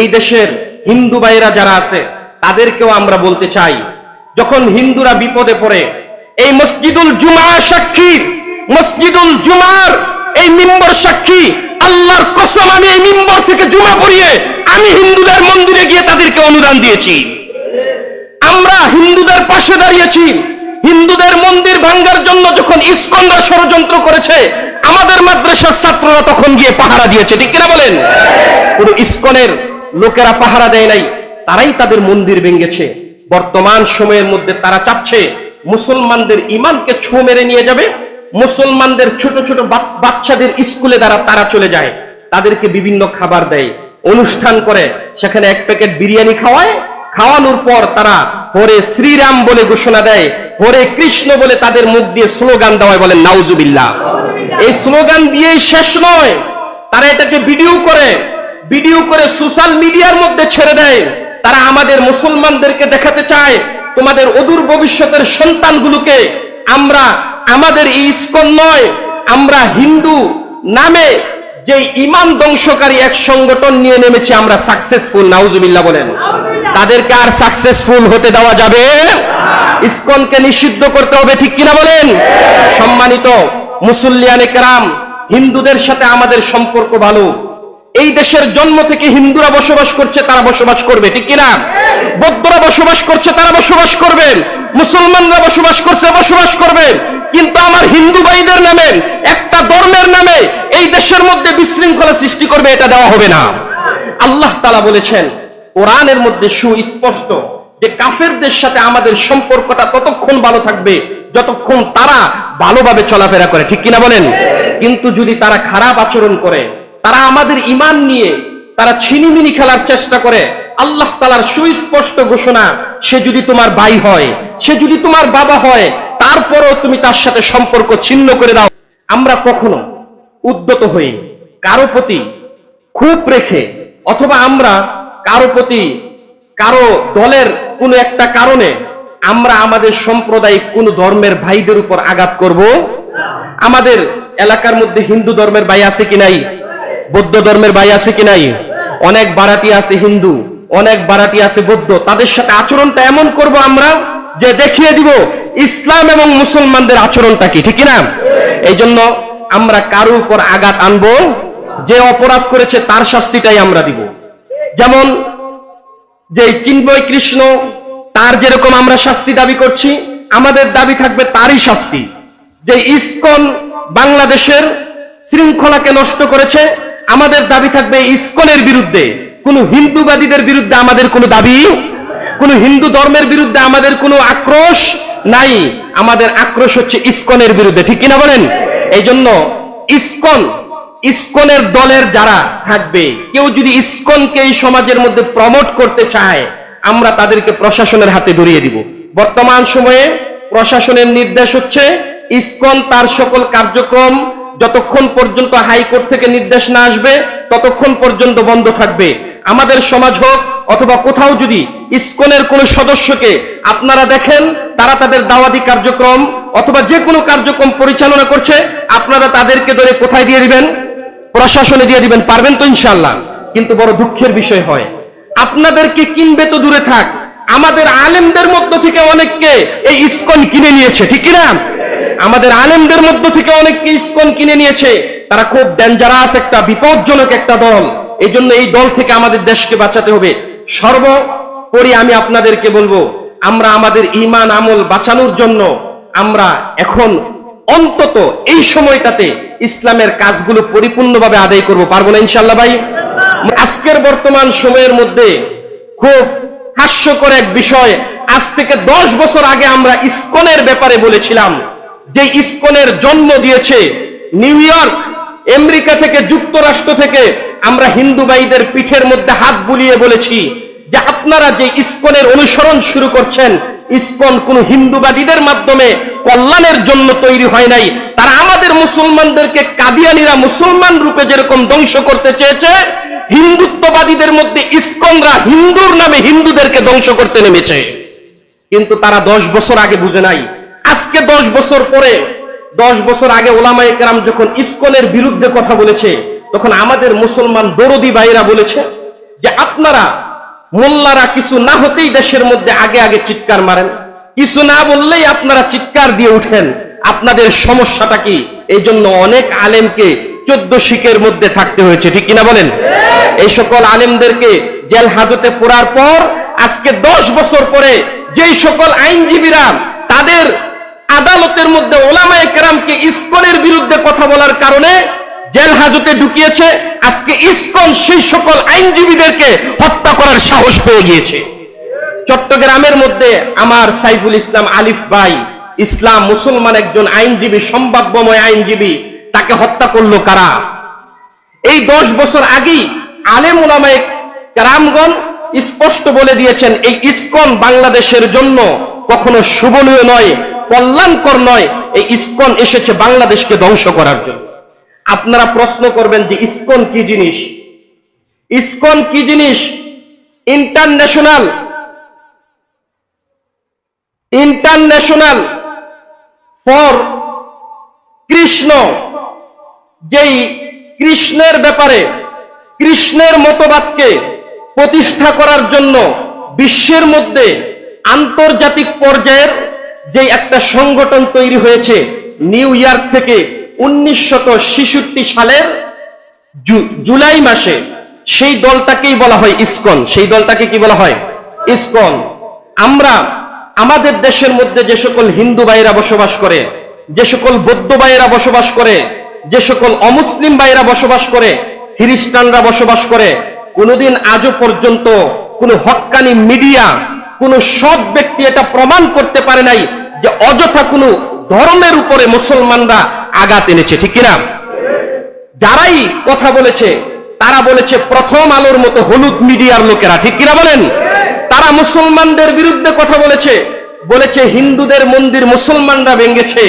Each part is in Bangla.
এই দেশের হিন্দু ভাইরা যারা আছে, তাদেরকেও আমরা বলতে চাই, যখন হিন্দুরা বিপদে পড়ে, এই মসজিদুল জুমা সাক্ষী, মসজিদুল জুমার এই মিম্বর সাক্ষী, আল্লাহর কসম আমি এই মিম্বর থেকে জুমা পড়িয়ে আমি হিন্দুদের মন্দিরে গিয়ে তাদেরকে অনুদান দিয়েছি। আমরা হিন্দুদের পাশে দাঁড়িয়েছি। হিন্দুদের মন্দির ভাঙ্গার জন্য যখন ইস্কনরা ষড়যন্ত্র করেছে, আমাদের মাদ্রাসার ছাত্ররা তখন গিয়ে পাহারা দিয়েছে, ঠিক কিনা বলেন? পুরো ইস্কনের লোকেরা পাহারা দেয় নাই, তারাই তাদের মন্দির ভেঙেছে। বর্তমান সময়ের মধ্যে তারা চাচ্ছে মুসলমানদের ইমানকে ছো মেরে নিয়ে যাবে, মুসলমানদের ছোট ছোট বাচ্চাদের স্কুলে দ্বারা তারা চলে যায়, তাদেরকে বিভিন্ন খাবার দেয়, অনুষ্ঠান করে, সেখানে এক প্যাকেট বিরিয়ানি খাওয়ায়, খাওয়ানোর পর তারা হরে শ্রীরাম বলে ঘোষণা দেয়, হরে কৃষ্ণ বলে তাদের মুখ দিয়ে স্লোগান দেওয়ায় বলেন, নাউজুবিল্লাহ। এই স্লোগান দিয়েই শেষ নয়, তারা এটাকে ভিডিও করে ভিডিও করে সোশ্যাল মিডিয়ার মধ্যে ছেড়ে দেয়। তারা আমাদের মুসলমানদেরকে দেখাতে চায় তোমাদের অদূর ভবিষ্যতের সন্তানগুলোকে। আমরা আমাদের এই ইস্কন নয় আমরা হিন্দু নামে যে ইমান ধ্বংসকারী এক সংগঠন নিয়ে নেমেছি আমরা সাকসেসফুল নাউজুবিল্লাহ বলেন। তাদেরকে আর সাকসেসফুল হতে দেওয়া যাবে? ইস্কনকে নিষিদ্ধ করতে হবে ঠিক কিনা বলেন? সম্মানিত মুসল্লিয়ানে কেরাম হিন্দুদের সাথে আমাদের সম্পর্ক ভালো। এই দেশের জন্ম থেকে হিন্দুরা বসবাস করছে, তারা বসবাস করবে, ঠিক কিনা? বৌদ্ধরা বসবাস করছে, তারা বসবাস করবে। মুসলমানরা বসবাস করছে, বসবাস করবে। কিন্তু আমার হিন্দু ভাইদের নামে, একটা ধর্মের নামে এই দেশের মধ্যে বিশৃঙ্খলা সৃষ্টি করবে, এটা দেওয়া হবে না। আল্লাহ তালা বলেছেন, কোরআনের মধ্যে সুস্পষ্ট যে কাফেরদের সাথে আমাদের সম্পর্কটা ততক্ষণ ভালো থাকবে, যতক্ষণ তারা ভালোভাবে চলাফেরা করে, ঠিক কিনা বলেন? কিন্তু যদি তারা খারাপ আচরণ করে তারা আমাদের ইমান নিয়ে তারা ছিনিমিনি খেলার চেষ্টা করে। আল্লাহ তালার সুস্পষ্ট ঘোষণা, সে যদি তোমার ভাই হয়, সে যদি তোমার বাবা হয়, তারপরেও তুমি তার সাথে সম্পর্ক ছিন্ন করে দাও। আমরা কখনো উদ্যত হই কারও প্রতি খুব রেখে, অথবা আমরা কারও প্রতি কারও দলের কোনো একটা কারণে আমরা আমাদের সাম্প্রদায়িক কোন ধর্মের ভাইদের উপর আঘাত করব? আমাদের এলাকার মধ্যে হিন্দু ধর্মের ভাই আছে কি নাই? বৌদ্ধ ধর্মের ভাই আছে কি নাই? অনেক বারাটি আছে হিন্দু, অনেক বারাটি আছে বৌদ্ধ। তাদের সাথে আচরণটা এমন করব আমরা যে দেখিয়ে দিব ইসলাম এবং মুসলমানদের আচরণটা কি, ঠিক না? এই জন্য আমরা কারও উপর আঘাত আনব, যে অপরাধ করেছে তার শাস্তিটাই আমরা দিব। যেমন যে চিন্ময় কৃষ্ণ, তার যেরকম আমরা শাস্তি দাবি করছি, আমাদের দাবি থাকবে তারই শাস্তি। যে ইসকন বাংলাদেশের শৃঙ্খলাকে নষ্ট করেছে আমাদের দাবি থাকবে ইসকনের বিরুদ্ধে। কোন হিন্দুবাদীদের বিরুদ্ধে আমাদের কোনো দাবি? কোন হিন্দু ধর্মের বিরুদ্ধে আমাদের কোনো আক্রোশ নাই? আমাদের আক্রোশ হচ্ছে ইসকনের বিরুদ্ধে, ঠিক কিনা বলেন? এই জন্য ইসকন, ইসকনের দলের যারা থাকবে, কেউ যদি ইসকনকে এই সমাজের মধ্যে প্রমোট করতে চায়, আমরা তাদেরকে প্রশাসনের হাতে ধরিয়ে দিব। বর্তমান সময়ে প্রশাসনের নির্দেশ হচ্ছে ইসকন তার সকল কার্যক্রম যতক্ষণ পর্যন্ত হাইকোর্ট থেকে নির্দেশ না আসবে, ততক্ষণ পর্যন্ত বন্ধ থাকবে। আমাদের সমাজ হোক অথবা কোথাও যদি ইসকনের কোন সদস্যকে আপনারা দেখেন, তারা তাদের দাওয়াতি কার্যক্রম অথবা যে কোনো কার্যক্রম পরিচালনা করছে, আপনারা তাদেরকে ধরে কোথায় দিয়ে দিবেন? প্রশাসনে দিয়ে দিবেন, পারবেন তো ইনশাল্লাহ কিন্তু বড় দুঃখের বিষয় হয়, আপনাদেরকে কিনবে তো দূরে থাক। আমাদের আলেমদের মধ্য থেকে অনেককে এই ইসকন কিনে নিয়েছে, ঠিক কিনা? আমাদের আলেমদের মধ্য থেকে অনেককে ইস্কন কিনে নিয়েছে। তারা খুব ডেঞ্জারাস একটা, বিপজ্জনক একটা দল। এই জন্য এই দল থেকে আমাদের দেশকে বাঁচাতে হবে। সর্বোপরি আমি আপনাদেরকে বলব, আমরা আমাদের ইমান আমল বাঁচানোর জন্য আমরা এখন অন্তত এই সময়টাতে ইসলামের কাজগুলো পরিপূর্ণভাবে আদায় করব। পারব না ইনশাল্লাহ ভাই? আজকের বর্তমান সময়ের মধ্যে খুব হাস্যকর এক বিষয়। আজ থেকে দশ বছর আগে আমরা ইস্কনের ব্যাপারে বলেছিলাম যে ইসকনের জন্ম দিয়েছে, নিউ ইয়র্ক, আমেরিকা থেকে যুক্তরাষ্ট্র থেকে, আমরা হিন্দু ভাইদের পিঠের মধ্যে হাত বুলিয়ে বলেছি যে আপনারা যে ইসকনের অনুসরণ শুরু করছেন, ইসকন কোন হিন্দুবাদীদের মাধ্যমে কল্যাণের জন্য তৈরি হয় নাই। তারা আমাদের মুসলমানদেরকে কাদিয়ানিরা মুসলমান রূপে যেরকম ধ্বংস করতে চেয়েছে, হিন্দুত্ববাদীদের মধ্যে ইসকনরা হিন্দুর নামে হিন্দুদেরকে ধ্বংস করতে নেমেছে। কিন্তু তারা দশ বছর আগে বুঝে নাই আজকে দশ বছর পরে, দশ বছর আগে ওলামা একরাম যখন ইসকনের বিরুদ্ধে কথা বলেছে, তখন আমাদের মুসলমান দরদি ভাইরা বলেছে যে আপনারা মোল্লারা কিছু না হতেই দেশের মধ্যে আগে আগে চিৎকার মারেন। কিছু না বললেই আপনারা চিৎকার দিয়ে উঠেন। আপনাদের সমস্যাটা কি? এই জন্য অনেক আলেমকে চোদ্দ শিখের মধ্যে থাকতে হয়েছে, ঠিক কিনা বলেন? এই সকল আলেমদেরকে জেল হাজতে পড়ার পর আজকে দশ বছর পরে যেই সকল আইনজীবীরা তাদের আদালতের মধ্যে ওলামায়ে কেরামকে ইস্কনের বিরুদ্ধে কথা বলার কারণে জেল হাজতে ঢুকিয়েছে। আজকে ইস্কন সেই সকল আইনজীবীদেরকে হত্যা করার সাহস পেয়ে গিয়েছে। চট্টগ্রামের মধ্যে আমার সাইফুল ইসলাম আলিফ ভাই, ইসলাম মুসলমান একজন আইনজীবী, সম্ভাব্যময় আইনজীবী, তাকে হত্যা করল কারা? এই দশ বছর আগেই আলেম ওলামায়ে রামগণ স্পষ্ট বলে দিয়েছেন, এই ইস্কন বাংলাদেশের জন্য কখনো শুভনীয় নয়। কল্যাণকর নয়, এই ইস্কন এসেছে বাংলাদেশকে ধ্বংস করার জন্য। আপনারা প্রশ্ন করবেন যে ইস্কন কি জিনিস? ইস্কন কি জিনিস? ইন্টারন্যাশনাল। International for Krishna. যেই কৃষ্ণের ব্যাপারে, কৃষ্ণের মতবাদকে প্রতিষ্ঠা করার জন্য বিশ্বের মধ্যে আন্তর্জাতিক পর্যায়ের যে একটা সংগঠন তৈরি হয়েছে নিউ ইয়র্ক থেকে উনিশশত সালের জুলাই মাসে, সেই দলটাকেই বলা হয় ইসকন। সেই দলটাকে কি বলা হয়? ইসকন। আমরা আমাদের দেশের মধ্যে যে সকল হিন্দু ভাইরা বসবাস করে, যে সকল বৌদ্ধ ভাইয়েরা বসবাস করে, যে সকল অমুসলিম ভাইরা বসবাস করে, খ্রিস্টানরা বসবাস করে, কোনোদিন আজও পর্যন্ত কোনো হক্কানি মিডিয়া কোনো সৎ ব্যক্তি এটা প্রমাণ করতে পারে নাই যে অযথা কোনো ধর্মের উপরে মুসলমানরা আঘাত এনেছে, ঠিক কিনা? যারাই কথা বলেছে, তারা বলেছে প্রথম আলোর মতো হলুদ মিডিয়ার লোকেরা, ঠিক কিনা বলেন? তারা মুসলমানদের বিরুদ্ধে কথা বলেছে বলেছে হিন্দুদের মন্দির মুসলমানরা ভেঙেছে,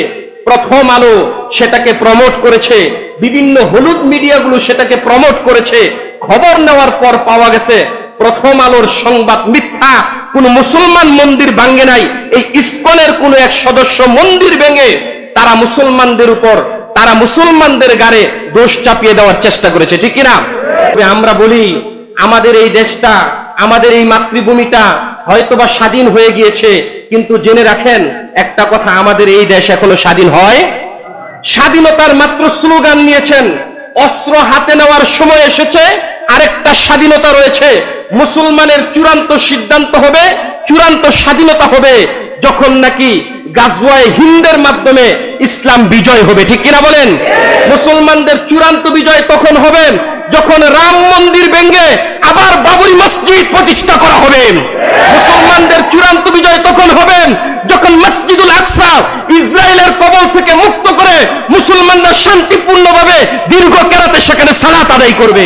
প্রথম আলো সেটাকে প্রমোট করেছে, বিভিন্ন হলুদ মিডিয়াগুলো সেটাকে প্রমোট করেছে, খবর নেওয়ার পর পাওয়া গেছে প্রথম আলোর সংবাদ মিথ্যা, কোন মুসলমান মন্দির ভাঙ্গে নাই। এই ইসকনের কোন এক সদস্য মন্দির ভেঙে তারা মুসলমানদের উপর, তারা মুসলমানদের গাড়ে দোষ চাপিয়ে দেওয়ার চেষ্টা করেছে, ঠিক কিনা? আমরা বলি, আমাদের এই দেশটা, আমাদের এই মাতৃভূমিটা হয়তোবা স্বাধীন হয়ে গিয়েছে, কিন্তু জেনে রাখেন, একটা কথা, আমাদের এই দেশ এখনও স্বাধীন হয়। স্বাধীনতার মাত্র স্লোগান নিয়েছেন, অস্ত্র হাতে নেওয়ার সময় এসেছে, আরেকটা স্বাধীনতা রয়েছে মুসলমানের চূড়ান্ত সিদ্ধান্ত হবে, চূড়ান্ত স্বাধীনতা হবে, যখন নাকি গাজওয়ায় হিন্দের মাধ্যমে ইসলাম বিজয় হবে। ঠিক কিনা বলেন? মুসলমানদের চূড়ান্ত বিজয় তখন হবে। যখন রাম মন্দির ভেঙ্গে আবার বাবরি মসজিদ প্রতিষ্ঠা করা হবে, মুসলমানদের চূড়ান্ত বিজয় তখন হবে। যখন মসজিদুল আকসা ইসরায়েলের কবল থেকে মুক্ত করে মুসলমানরা শান্তিপূর্ণভাবে দীর্ঘ কেরাতে সেখানে সালাত আদায় করবে।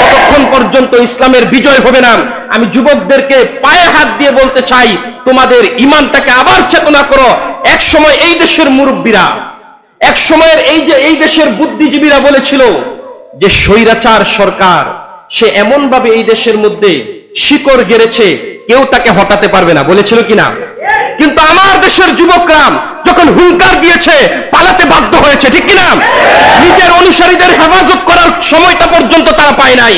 ততক্ষণ পর্যন্ত ইসলামের বিজয় হবে না। আমি যুবকদেরকে পায়ে হাত দিয়ে বলতে চাই, তোমাদের ইমানটাকে আবার চেতনা করো। এক সময় এই দেশের মুরব্বীরা এক সময়ের এই যে, এই দেশের বুদ্ধিজীবীরা বলেছিল যে স্বৈরাচার সরকার, সে এমন ভাবে এই দেশের মধ্যে শিকড় গেড়েছে, কেউ তাকে হটাতে পারবে না, বলেছিল কিনা? কিন্তু আমার দেশের যুবকরা যখন হুঙ্কার দিয়েছে, পালাতে বাধ্য হয়েছে, ঠিক কিনা? নিজের অনুসারীদের হেফাজত করার সময়টা পর্যন্ত তারা পায় নাই।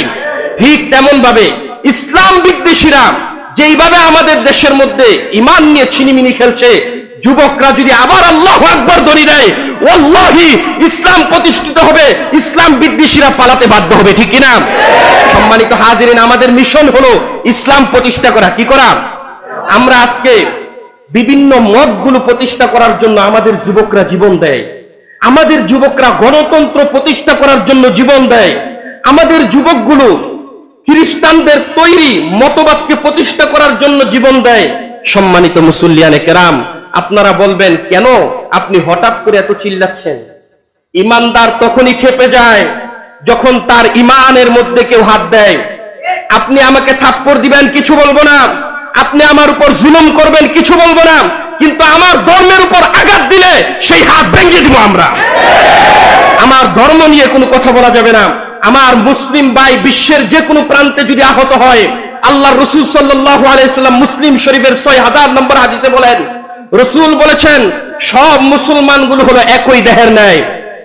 ঠিক তেমন ভাবে ইসলাম বিদ্বেষীরা যেইভাবে আমাদের দেশের মধ্যে ইমান নিয়ে ছিনিমিনি খেলছে যুবকরা যদি আবার আল্লাহ আকবর দড়ি দেয়, ওয়াল্লাহি, ইসলাম প্রতিষ্ঠিত হবে, ইসলাম বিদ্বেষীরা পালাতে বাধ্য হবে, ঠিক কিনা? সম্মানিত হাজিরিন, আমাদের মিশন হলো ইসলাম প্রতিষ্ঠা করা, কি করা? আমরা আজকে বিভিন্ন মতগুলো প্রতিষ্ঠা করার জন্য আমাদের যুবকরা জীবন দেয়। আমাদের যুবকরা গণতন্ত্র প্রতিষ্ঠা করার জন্য জীবন দেয়। আমাদের যুবকগুলো খ্রিস্টানদের তৈরি মতবাদকে প্রতিষ্ঠা করার জন্য জীবন দেয়। সম্মানিত মুসল্লিয়ানে কেরাম আপনারা বলবেন, কেন আপনি হঠাৎ করে এত চিল্লাচ্ছেন? ইমানদার তখনই খেপে যায়, যখন তার ইমানের মধ্যে কেউ হাত দেয়। আপনি আমাকে থাপ্পড় দিবেন, কিছু বলব না। আপনি আমার উপর জুলুম করবেন, কিছু বলব না। কিন্তু আমার ধর্মের উপর আঘাত দিলে সেই হাত ভেঙে দিব আমরা। আমার ধর্ম নিয়ে কোনো কথা বলা যাবে না। আমার মুসলিম ভাই বিশ্বের যে কোনো প্রান্তে যদি আহত হয় আল্লাহ রসুল সাল্লাহ আলাইসাল্লাম মুসলিম শরীফের ছয় হাজার নম্বর হাদিসে বলেন রসুল বলেছেন, সব মুসলমানগুলো হলো একই দেহের ন্যায়।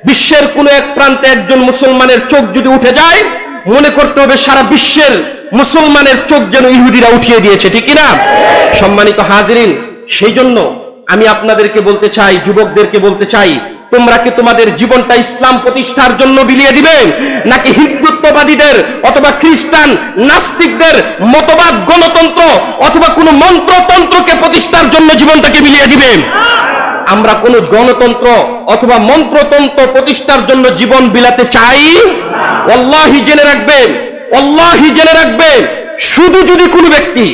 বিশ্বের কোন এক প্রান্তে একজন মুসলমানের চোখ যদি উঠে যায়, মনে করতে হবে সারা বিশ্বের মুসলমানের চোখ যেন ইহুদিরা উঠিয়ে দিয়েছে, ঠিক না সম্মানিত হাজরিন, সেই জন্য আমি আপনাদেরকে বলতে চাই, যুবকদেরকে বলতে চাই তোমরা কি তোমাদের জীবনটা ইসলাম প্রতিষ্ঠার জন্য বিলিয়ে দিবে? নাকি হিন্দুত্ববাদীদের অথবা খ্রিস্টান নাস্তিকদের মতবাদ, গণতন্ত্র অথবা কোনো মন্ত্রতন্ত্রকে প্রতিষ্ঠার জন্য জীবনটাকে বিলিয়ে দিবে? আমরা কোন গণতন্ত্র অথবা মন্ত্রতন্ত্র প্রতিষ্ঠার জন্য জীবন বিলাতে চাই? অল্লাহি জেনে রাখবেন অল্লাহি জেনে রাখবেন শুধু যদি কোনো ব্যক্তি,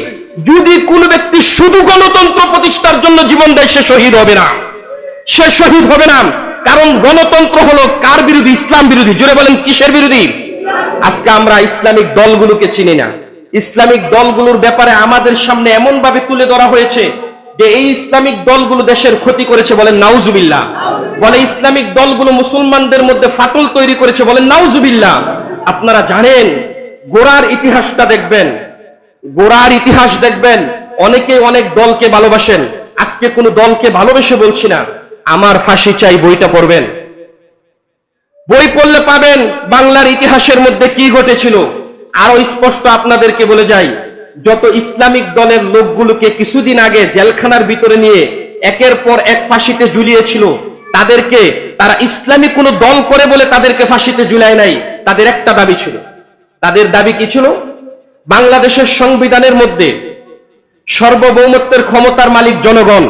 যদি কোনো ব্যক্তি শুধু গণতন্ত্র প্রতিষ্ঠার জন্য জীবন দেয়, সে শহীদ হবে না। সে শহীদ হবে না। কারণ গণতন্ত্র হলো কার বিরোধী? ইসলাম বিরোধী। জোরে বলেন, কিসের বিরোধী? আজকে আমরা ইসলামিক দলগুলোকে চিনি না। ইসলামিক দলগুলোর ব্যাপারে আমাদের সামনে এমন ভাবে তুলে ধরা হয়েছে যে এই ইসলামিক দলগুলো দেশের ক্ষতি করেছে বলেন নাউজুবিল্লাহ। বলে ইসলামিক দলগুলো মুসলমানদের মধ্যে ফাটল তৈরি করেছে বলেন নাউজুবিল্লাহ। আপনারা জানেন গোড়ার ইতিহাসটা দেখবেন। গোড়ার ইতিহাস দেখবেন। অনেকে অনেক দলকে ভালোবাসেন। আজকে কোনো দলকে ভালোবেসে বলছি না। আমার ফাঁসি চাই, বইটা পড়বেন। বই পড়লে পাবেন, বাংলার ইতিহাসের মধ্যে কি ঘটেছিল। আরও স্পষ্ট আপনাদেরকে বলে যাই, যত ইসলামিক দলের লোকগুলোকে কিছুদিন আগে জেলখানার ভিতরে নিয়ে একের পর এক ফাঁসিতে ঝুলিয়েছিল, তাদেরকে তারা ইসলামী কোনো দল করে বলে তাদেরকে ফাঁসিতে ঝুলায় নাই, তাদের একটা দাবি ছিল। তাদের দাবি কি ছিল? বাংলাদেশের সংবিধানের মধ্যে সর্বভৌমত্বের ক্ষমতার মালিক জনগণ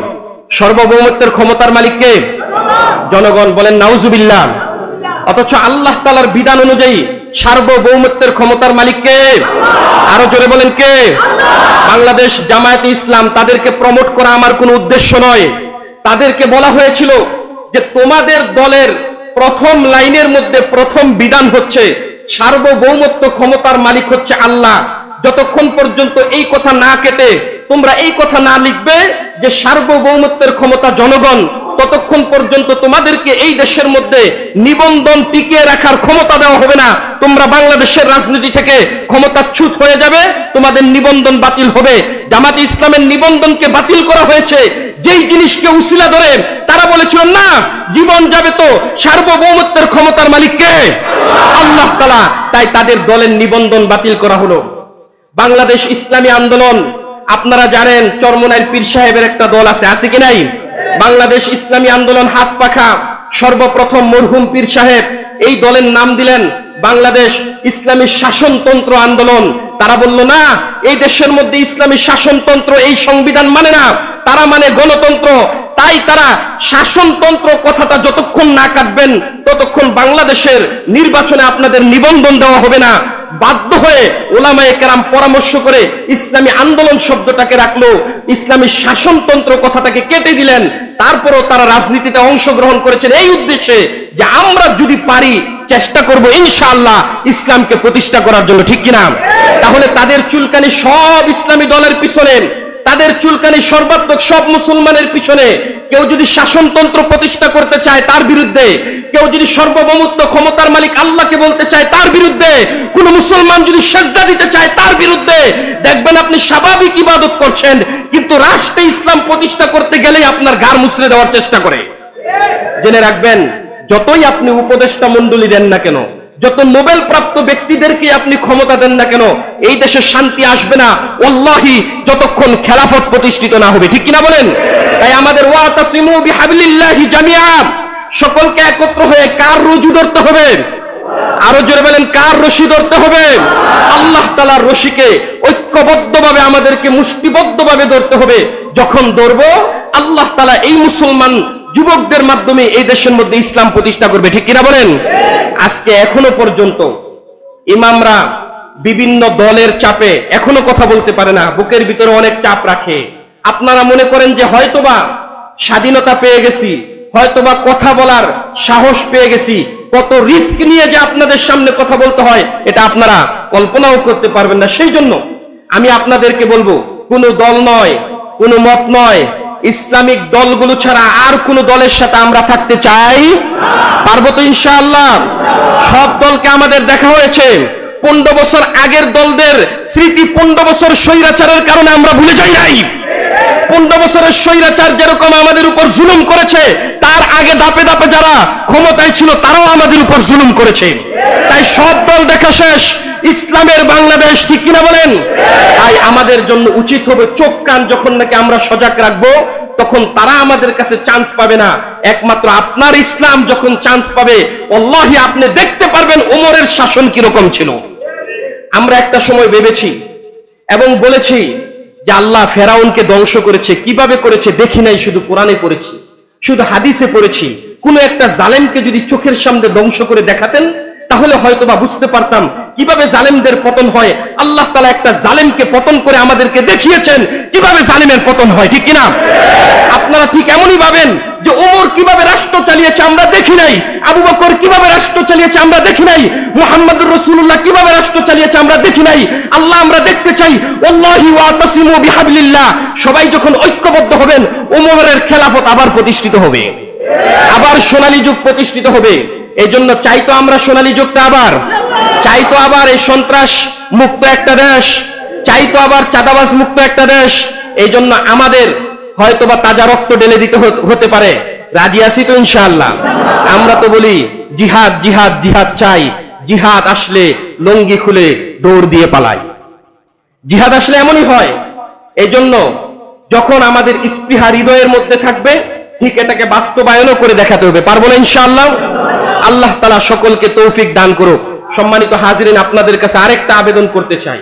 সর্বভৌমত্বের ক্ষমতার মালিককে জনগণ বলেন, নাউজুবিল্লাহ। অথচ আল্লাহ তালার বিধান অনুযায়ী সার্বভৌমত্বের ক্ষমতার মালিককে আরও জোরে বলেন কে? বাংলাদেশ জামায়াতে ইসলাম তাদেরকে প্রমোট করা আমার কোনো উদ্দেশ্য নয়। তাদেরকে বলা হয়েছিল যে তোমাদের দলের প্রথম লাইনের মধ্যে প্রথম বিধান হচ্ছে সার্বভৌমত্ব ক্ষমতার মালিক হচ্ছে আল্লাহ। যতক্ষণ পর্যন্ত এই কথা না কেটে তোমরা এই কথা না লিখবে যে সার্বভৌমত্বের ক্ষমতা জনগণ ততক্ষণ পর্যন্ত তোমাদেরকে এই দেশের মধ্যে নিবন্ধন টিকিয়ে রাখার ক্ষমতা দেওয়া হবে না। তোমরা বাংলাদেশের রাজনীতি থেকে ক্ষমতাচ্যুত হয়ে যাবে, তোমাদের নিবন্ধন বাতিল হবে। জামাত ইসলামের নিবন্ধনকে বাতিল করা হয়েছে। যেই জিনিসকে উসিলা ধরে, তারা বলেছিল, না, জীবন যাবে তো সার্বভৌমত্বের ক্ষমতার মালিককে আল্লাহ তালা তাই তাদের দলের নিবন্ধন বাতিল করা হলো। বাংলাদেশ ইসলামী আন্দোলন আপনারা জানেন চরমনাইর পীর সাহেবের একটা দল আছে আছে কি নাই? বাংলাদেশ ইসলামী আন্দোলন হাত পাখা, সর্বপ্রথম মরহুম পীর সাহেব এই দলের নাম দিলেন বাংলাদেশ ইসলামী শাসনতন্ত্র আন্দোলন। তারা বলল, না, এই দেশের মধ্যে ইসলামী শাসনতন্ত্র এই সংবিধান মানে না, তারা মানে গণতন্ত্র। তাই তারা শাসনতন্ত্র কথাটা যতক্ষণ না কাটবেন, ততক্ষণ বাংলাদেশের নির্বাচনে আপনাদের নিবন্ধন দেওয়া হবে না। বাধ্য হয়ে ওলামায়ে কেরাম পরামর্শ করে ইসলামী আন্দোলন শব্দটাকে রাখল, ইসলামী শাসনতন্ত্র কথাটাকে কেটে দিলেন, তারপরও তারা রাজনীতিতে অংশগ্রহণ করেছেন এই উদ্দেশ্যে যে আমরা যদি পারি চেষ্টা করব ইনশাআল্লাহ ইসলামকে প্রতিষ্ঠা করার জন্য, ঠিক কিনা? তাহলে তাদের চুলকানি সব ইসলামী দলের পিছনে। তাদের চুলকানি সর্বাত্মক সব মুসলমানের পিছনে কেউ যদি শাসনতন্ত্র প্রতিষ্ঠা করতে চায় তার বিরুদ্ধে, কেউ যদি সর্বভৌমত্ব ক্ষমতার মালিক আল্লাহকে বলতে চায় তার বিরুদ্ধে, কোন মুসলমান যদি সেজদা দিতে চায় তার বিরুদ্ধে, দেখবেন আপনি স্বাভাবিক ইবাদত করছেন, কিন্তু রাষ্ট্রে ইসলাম প্রতিষ্ঠা করতে গেলেই আপনার গার মুচড়ে দেওয়ার চেষ্টা করে। জেনে রাখবেন, যতই আপনি উপদেষ্টা মন্ডলী দেন না কেন যত নোবেল প্রাপ্ত ব্যক্তিদেরকে আপনি ক্ষমতা দেন না কেন, এই দেশে শান্তি আসবে না। অল্লাহি যতক্ষণ খেলাফত প্রতিষ্ঠিত না হবে। ঠিক কিনা বলেন? তাই আমাদের সকলকে একত্র হয়ে কার রুজু ধরতে হবে? আরও জোরে বলেন, কার রশি ধরতে হবে? আল্লাহ তালার রশিকে ঐক্যবদ্ধভাবে আমাদেরকে মুষ্টিবদ্ধভাবে ধরতে হবে। যখন ধরবো, আল্লাহ তালা এই মুসলমান যুবকদের মাধ্যমে এই দেশের মধ্যে ইসলাম প্রতিষ্ঠা করবে, ঠিক কিনা বলেন? আজকে, এখনও পর্যন্ত ইমামরা বিভিন্ন দলের চাপে এখনও কথা বলতে পারে না, বুকের ভিতরে অনেক চাপ রাখে। আপনারা মনে করেন যে হয়তোবা স্বাধীনতা পেয়ে গেছি, হয়তোবা কথা বলার সাহস পেয়ে গেছি, কত রিস্ক নিয়ে যে আপনাদের সামনে কথা বলতে হয়, এটা আপনারা কল্পনাও করতে পারবেন না। সেই জন্য আমি আপনাদেরকে বলব, কোনো দল নয়, কোনো মত নয় ইসলামিক দলগুলো ছাড়া আর কোন দলের সাথে আমরা থাকতে চাই? পারব তো ইনশাআল্লাহ। সব দলকে আমাদের দেখা হয়েছে। পনেরো বছর আগের দলদের স্মৃতি পনেরো বছর স্বৈরাচারের কারণে আমরা ভুলে যাই নাই। পনেরো বছরের স্বৈরাচার যেরকম আমাদের উপর জুলুম করেছে, তার আগে দাপে দাপে যারা ক্ষমতায় ছিল, তারাও আমাদের উপর জুলুম করেছে। তাই সব দল দেখা শেষ। ইসলামের বাংলাদেশ ঠিক কিনা বলেন? তাই আমাদের জন্য উচিত হবে চোখ কান যখন নাকি আমরা সজাগ রাখব, তখন তারা আমাদের কাছে চান্স পাবে না। একমাত্র আপনার ইসলাম যখন চান্স পাবে অল্লাহি আপনি দেখতে পারবেন ওমরের শাসন কীরকম ছিল। আমরা একটা সময় ভেবেছি এবং বলেছি যে আল্লাহ ফেরাউনকে ধ্বংস করেছে, কীভাবে করেছে দেখি নাই, শুধু কোরআনে পড়েছি, শুধু হাদিসে পড়েছি। কোন একটা জালেমকে যদি চোখের সামনে ধ্বংস করে দেখাতেন তাহলে হয়তো বা বুঝতে পারতাম কীভাবে জালেমদের পতন হয়। আল্লাহ তালা একটা জালেমকে পতন করে আমাদেরকে দেখিয়েছেন কীভাবে জালেমের পতন হয়, ঠিক কিনা? আপনারা ঠিক এমনই ভাবেন যে ওমর কীভাবে রাষ্ট্র চালিয়েছে আমরা দেখি নাই, আবু বকর কীভাবে রাষ্ট্র চালিয়েছে আমরা দেখি নাই, মুহাম্মদুর রাসূলুল্লাহ কীভাবে রাষ্ট্র চালিয়েছে আমরা দেখি নাই। আল্লাহ আমরা দেখতে চাই, ওয়াল্লাহি সবাই যখন ঐক্যবদ্ধ হবেন, ওমরের খেলাফত আবার প্রতিষ্ঠিত হবে। আবার সোনালী যুগ প্রতিষ্ঠিত হবে। এই জন্য চাইতো আমরা সোনালী যুগটা আবার। চাইতো আবার এই সন্ত্রাস মুক্ত একটা দেশ। চাইতো আবার চাঁদাবাজ মুক্ত একটা দেশ। এই জন্য আমাদের হয়তোবা তাজা রক্ত ঢেলে দিতে হতে পারে। রাজি আছি তো ইনশাআল্লাহ। আমরা তো বলি, জিহাদ জিহাদ জিহাদ চাই। জিহাদ আসলে লঙ্গি খুলে দৌড় দিয়ে পালাই। জিহাদ আসলে এমনই হয়। এই জন্য যখন আমাদের স্পৃহা হৃদয়ের মধ্যে থাকবে ঠিক এটাকে বাস্তবায়নও করে দেখাতে হবে। পারব না ইনশাআল্লাহ? আল্লাহ তালা সকলকে তৌফিক দান করুক। সম্মানিত হাজিরিন, আপনাদের কাছে আরেকটা আবেদন করতে চাই।